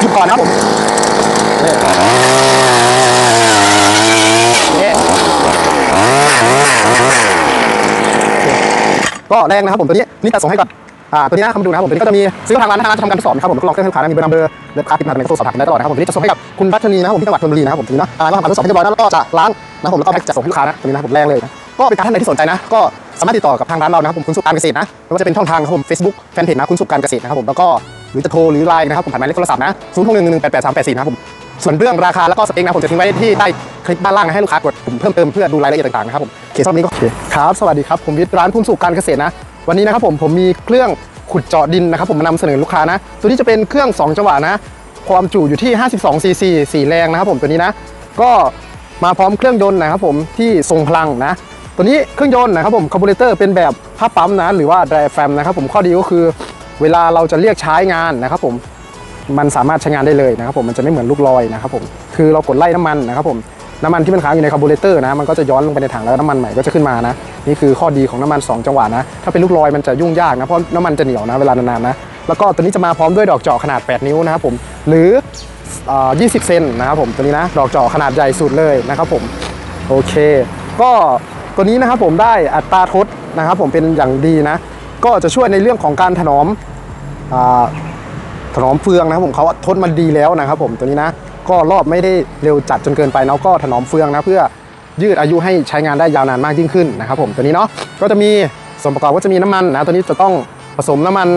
หยุดก่อนนะผมก็แรงนะครับผมตัวนี้นี่จะส่งให้ก่อนอ่าตัวนี้นะคำดูนะครับผมตัวนี้ก็จะมีซื้อทางร้านนะทางร้านจะทำการทดสอบนะครับผมแล้วก็ลองเครื่องให้ลูกค้านะมีเบอร์นัมเบอร์เลือกค้าติดมาตรงไหนโทรสอบถามได้ตลอดนะครับผมตัวนี้จะส่งให้กับคุณรัชนีนะครับผมที่จังหวัดชลบุรีนะครับผมตัวนี้นะอ่าก็ทำการทดสอบให้เรียบร้อยแล้วแล้วก็จะล้างนะครับผมแล้วก็แพ็คจะส่งให้ลูกค้านะตัวนี้นะครับผมแรงเลยนะก็เป็นการท่านใดที่สนใจนะ ก็สามารถติดต่อกับทางร้านเรานะครับผมคุณสุการเกษตรนะไม่ว่าจะเป็นช่องทางครับผม Facebook แฟนเพจนะคุณสุการเกษตรนะครับผมแล้วก็ หรือจะโทรหรือไลน์นะครับผมผ่านหมายเลขโทรศัพท์นะ0 6 1 1 8 8 3 8 4นะครับผมส่วนเรื่องราคาแล้วก็สเปคนะผมจะทิ้งไว้ที่ใต้คลิปด้านล่างนะให้ลูกค้ากดปุ่มเพิ่มเติมเพื่อดูรายละเอียดต่างๆนะครับผมโอเคสำหรับวันนี้ก็โอเคครับสวัสดีครับผมวิทย์ร้านภูมิสุขการเกษตรนะ วันนี้นะครับผมผมมีเครื่องขุดเจาะดินนะครับผมมานำเสนอลูกค้านะ ตัวนี้จะเป็นเครื่อง 2 จังหวะนะ ความจุอยู่ที่ 52 ซีซีสีแรงนะครับผมตัวนี้นะ ก็มาพร้อมเครื่องยนต์นะครับผมที่ทรงพลังนะ ตัวนี้เครื่องยนต์นะครับผมคาร์บูเรเตอร์เป็นแบบผ้าปั๊มนะหรือว่าไดแฟมนะครับผมข้อดีก็คือ เวลาเราจะเรียกใช้งานนะครับผมมันสามารถใช้งานได้เลยนะครับผมมันจะไม่เหมือนลูกลอยนะครับผมคือเรากดไล่น้ำมันนะครับผมน้ำมันที่มันค้างอยู่ในคาร์บูเรเตอร์นะมันก็จะย้อนลงไปในถังแล้วน้ำมันใหม่ก็จะขึ้นมานะนี่คือข้อดีของน้ำมัน 2 จังหวะนะถ้าเป็นลูกลอยมันจะยุ่งยากนะเพราะน้ำมันจะเหนียวนะเวลานานๆนะแล้วก็ตัวนี้จะมาพร้อมด้วยดอกเจาะขนาด 8 นิ้วนะครับผมหรืออ่อ20 เซนนะครับผมตัวนี้นะดอกเจาะขนาดใหญ่สุดเลยนะครับผมโอเค ก็ตัวนี้นะครับผมได้อัตราทดนะครับผมเป็นอย่างดีนะก็จะช่วยในเรื่องของการถนอม ถนอมเฟืองนะครับผมเขาทดมันดีแล้วนะครับผมตัวนี้นะก็รอบไม่ได้เร็วจัดจนเกินไปเนาะก็ถนอมเฟืองนะเพื่อยืดอายุให้ใช้งานได้ยาวนานมากยิ่งขึ้นนะครับผมตัวนี้เนาะก็จะมีส่วนประกอบก็จะมีน้ำมันนะตัวนี้จะต้องผสมน้ำมัน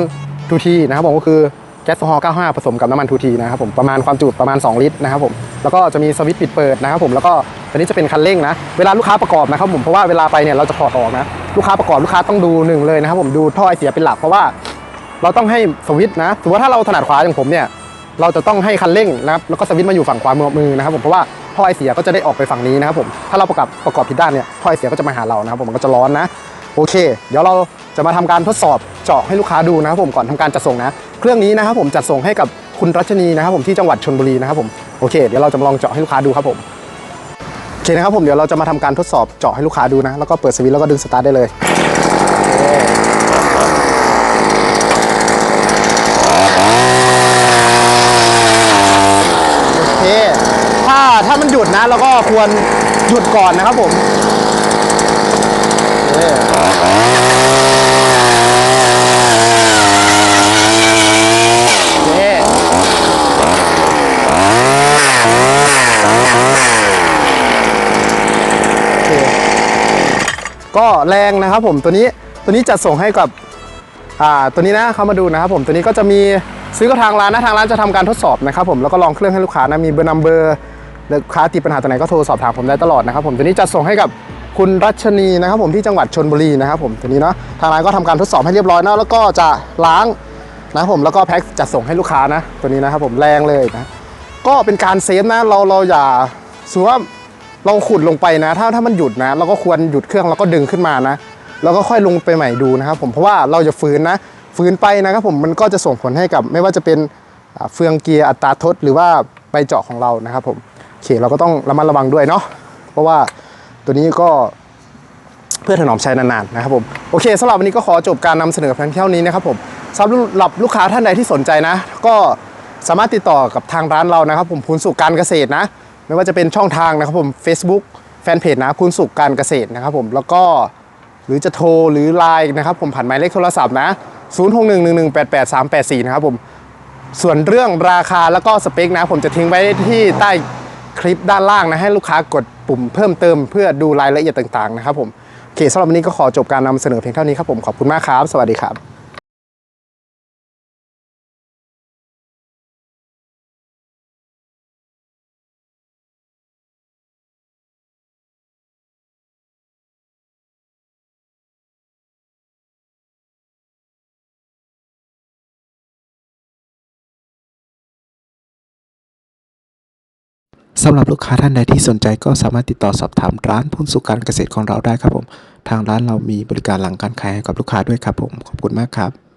ทูทีนะครับผมก็คือแก๊สโซฮอล์95 ผสมกับน้ำมันทูทีนะครับผมประมาณความจุประมาณ 2 ลิตรนะครับผมแล้วก็จะมีสวิตช์ปิดเปิดนะครับผมแล้วก็ตัวนี้จะเป็นคันเร่งนะเวลาลูกค้าประกอบนะครับผมเพราะว่าเวลาไปเนี่ยเราจะถอดออกนะลูกค้าประกอบลูกค้าต้องดูหนึ่งเลยนะครับผมดูท่อไอเสียเป็นหลักเพราะว่า เราต้องให้สวิตช์นะสมมติว่าถ้าเราถนัดขวาอย่างผมเนี่ยเราจะต้องให้คันเร่งนะครับแล้วก็สวิตช์มาอยู่ฝั่งขวามือนะครับผมเพราะว่าท่อไอเสียก็จะได้ออกไปฝั่งนี้นะครับผมถ้าเราประกอบประกอบผิดด้านเนี่ยท่อไอเสียก็จะมาหาเรานะครับผมมันก็จะร้อนนะโอเค เดี๋ยวเราจะมาทำการทดสอบเจาะให้ลูกค้าดูนะครับผมก่อนทำการจัดส่งนะ เครื่องนี้นะครับผมจัดส่งให้กับคุณรัชนีนะครับผมที่จังหวัดชลบุรีนะครับผมโอเคเดี๋ยวเราจะมาลองเจาะให้ลูกค้าดูครับผมโอเคนะครับผมเดี๋ยวเราจะมาทำการทดสอบเจาะให้ลูกค้าดูนะ แล้วก็เปิดสวิตช์แล้วก็ดึงสตาร์ทได้เลย โอเค ถ้าถ้ามั นหยุดนะเราก็ควรหยุดก่อนนะครับผมเคโอเคโอเคก็แรงนะครับผมตัวนี้ตัวนี้จะส่งให้กับอ่าตัวนี้นะเข้ามาดูนะครับผมตัวนี้ก็จะมีซื้อกับทางร้านนะทางร้านจะทำการทดสอบนะครับผมแล้วก็ลองเครื่องให้ลูกค้านะมีเบอร์นัมเบอร์ ลูกค้าติดปัญหาตัวไหนก็โทรสอบถามผมได้ตลอดนะครับผมตัวนี้จะส่งให้กับคุณรัชนีนะครับผมที่จังหวัดชนบุรีนะครับผมตัวนี้เนาะทางร้านก็ทำการทดสอบให้เรียบร้อยนะแล้วก็จะล้างนะผมแล้วก็แพ็คจัดส่งให้ลูกค้านะตัวนี้นะครับผมแรงเลยนะก็เป็นการเซฟนะเราเราอย่าสมมติว่าเราขุดลงไปนะ ถ้าถ้ามันหยุดนะ เราก็ควรหยุดเครื่องแล้วก็ดึงขึ้นมานะ แล้วก็ค่อยลงไปใหม่ดูนะครับผมเพราะว่าเราจะฝืนนะฝืนไปนะครับผมมันก็จะส่งผลให้กับไม่ว่าจะเป็นเฟืองเกียร์อัตราทดหรือว่าใบเจาะของเรานะครับผม เคเราก็ต้องระมัดระวังด้วยเนาะเพราะว่าตัวนี้ก็เพื่อถนอมใช้นานๆนะครับผมโอเคสำหรับวันนี้ก็ขอจบการนำเสนอเพียงเท่านี้นะครับผมสำหรับลูกค้าท่านใดที่สนใจนะ ก็สามารถติดต่อกับทางร้านเรานะครับ ผมพูนสุขการเกษตรนะ ไม่ว่าจะเป็นช่องทางนะครับผม Facebook แฟนเพจนะคุณสุขการเกษตรนะครับผมแล้วก็หรือจะโทรหรือไลน์นะครับผมผ่านหมายเลขโทรศัพท์นะ 0611188384 นะครับผมส่วนเรื่องราคาแล้วก็สเปคนะ ผมจะทิ้งไว้ที่ใต้ คลิปด้านล่างนะให้ลูกค้ากดปุ่มเพิ่มเติมเพื่อดูรายละเอียดต่างๆนะครับผมโอเคสำหรับวันนี้ก็ขอจบการนำเสนอเพียงเท่านี้ครับผมขอบคุณมากครับ สวัสดีครับ สำหรับลูกค้าท่านใดที่สนใจก็สามารถติดต่อสอบถามร้านพุ่นสุการเกษตรของเราได้ครับผม ทางร้านเรามีบริการหลังการขายให้กับลูกค้าด้วยครับผม ขอบคุณมากครับ